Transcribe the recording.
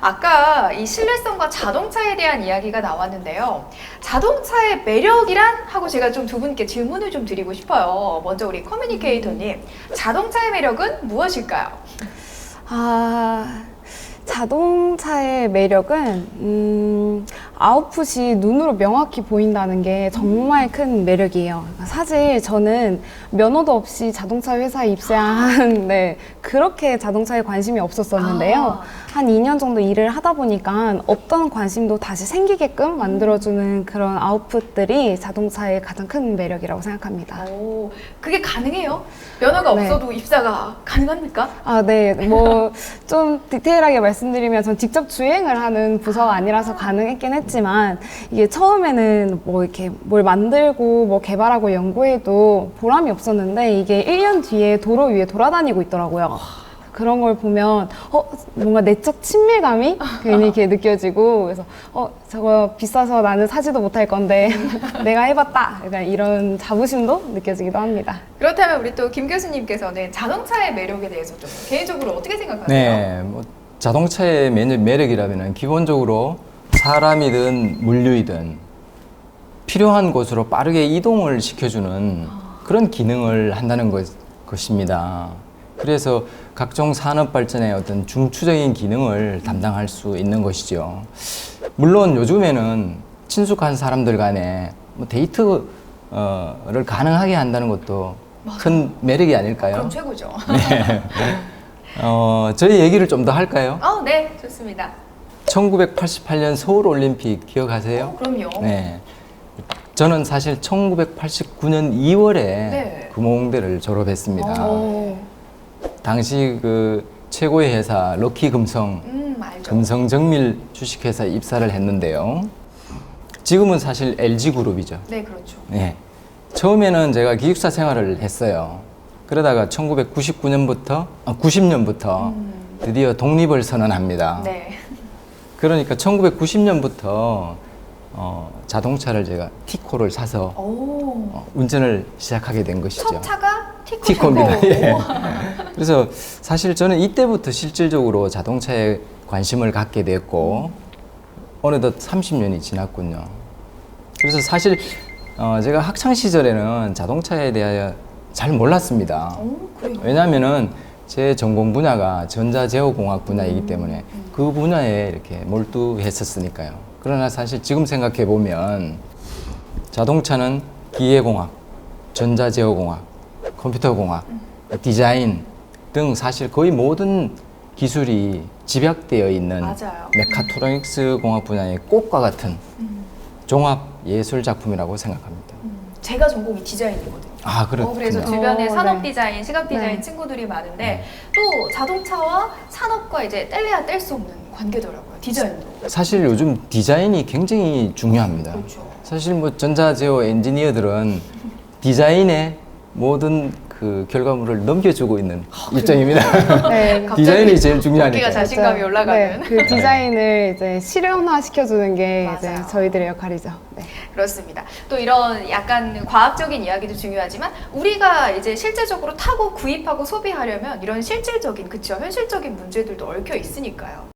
아까 이 신뢰성과 자동차에 대한 이야기가 나왔는데요. 자동차의 매력이란 하고 제가 좀 두 분께 질문을 좀 드리고 싶어요. 먼저 우리 커뮤니케이터님, 자동차의 매력은 무엇일까요? 아, 자동차의 매력은 음, 아웃풋이 눈으로 명확히 보인다는 게 정말 큰 매력이에요. 사실 저는 면허도 없이 자동차 회사에 입사한 네, 그렇게 자동차에 관심이 없었었는데요. 아. 한 2년 정도 일을 하다 보니까 없던 관심도 다시 생기게끔 만들어주는 그런 아웃풋들이 자동차의 가장 큰 매력이라고 생각합니다. 오, 그게 가능해요? 면허가 네. 없어도 입사가 가능합니까? 아, 네. 뭐, 좀 디테일하게 말씀드리면 전 직접 주행을 하는 부서가 아니라서 가능했긴 했 지만 이게 처음에는 뭐 이렇게 뭘 만들고 뭐 개발하고 연구해도 보람이 없었는데 이게 1년 뒤에 도로 위에 돌아다니고 있더라고요. 그런 걸 보면 어 뭔가 내적 친밀감이 괜히 이렇게 느껴지고 그래서 어 저거 비싸서 나는 사지도 못할 건데 내가 해봤다 약간 이런 자부심도 느껴지기도 합니다. 그렇다면 우리 또 김 교수님께서는 자동차의 매력에 대해서 좀 개인적으로 어떻게 생각하세요? 네, 뭐 자동차의 매- 매력이라면 기본적으로 사람이든 물류이든 필요한 곳으로 빠르게 이동을 시켜주는 그런 기능을 한다는 것, 것입니다. 그래서 각종 산업 발전의 어떤 중추적인 기능을 담당할 수 있는 것이죠. 물론 요즘에는 친숙한 사람들 간에 뭐 데이트를 가능하게 한다는 것도 큰 매력이 아닐까요? 그럼 최고죠. 어, 저희 얘기를 좀 더 할까요? 아, 네, 좋습니다. 1988년 서울 올림픽 기억하세요? 어, 그럼요. 네. 저는 사실 1989년 2월에 네. 금호공대를 졸업했습니다. 오. 당시 그 최고의 회사 럭키 금성 음, 알죠. 금성 정밀 주식회사 입사를 했는데요. 지금은 사실 LG 그룹이죠. 네, 그렇죠. 네. 처음에는 제가 기숙사 생활을 했어요. 그러다가 1999년부터, 아, 90년부터 드디어 독립을 선언합니다. 음. 네. 그러니까 1990년부터 어, 자동차를 제가 티코를 사서 오. 어, 운전을 시작하게 된 것이죠. 첫 차가 티코 티코입니다. 예. 그래서 사실 저는 이때부터 실질적으로 자동차에 관심을 갖게 됐고 어느덧 30년이 지났군요. 그래서 사실 어, 제가 학창 시절에는 자동차에 대하여 잘 몰랐습니다. 오. 왜냐하면은 제 전공 분야가 전자제어공학 분야이기 때문에 그 분야에 이렇게 몰두했었으니까요. 그러나 사실 지금 생각해 보면 자동차는 기계공학, 전자제어공학, 컴퓨터공학, 디자인 등 사실 거의 모든 기술이 집약되어 있는 맞아요. 메카트로닉스 공학 분야의 꽃과 같은 종합 예술 작품이라고 생각합니다. 음, 제가 전공이 디자인이거든요. 아, 어, 그래서 그렇군요. 주변에 어, 산업 네. 디자인, 시각 디자인 네. 친구들이 많은데 또 자동차와 산업과 이제 뗄래야 뗄 수 없는 관계더라고요. 디자인도. 사실 요즘 디자인이 굉장히 중요합니다. 그렇죠. 사실 뭐 전자제어 엔지니어들은 디자인에 모든 그 결과물을 넘겨주고 있는 입장입니다. 네. 디자인이 제일 중요하니까. 어깨가 자신감이 맞아요. 올라가는. 네, 그 디자인을 이제 실현화 시켜주는 게 이제 맞아요. 저희들의 역할이죠. 네. 그렇습니다. 또 이런 약간 과학적인 이야기도 중요하지만 우리가 이제 실제적으로 타고 구입하고 소비하려면 이런 실질적인 그쵸 현실적인 문제들도 얽혀 있으니까요.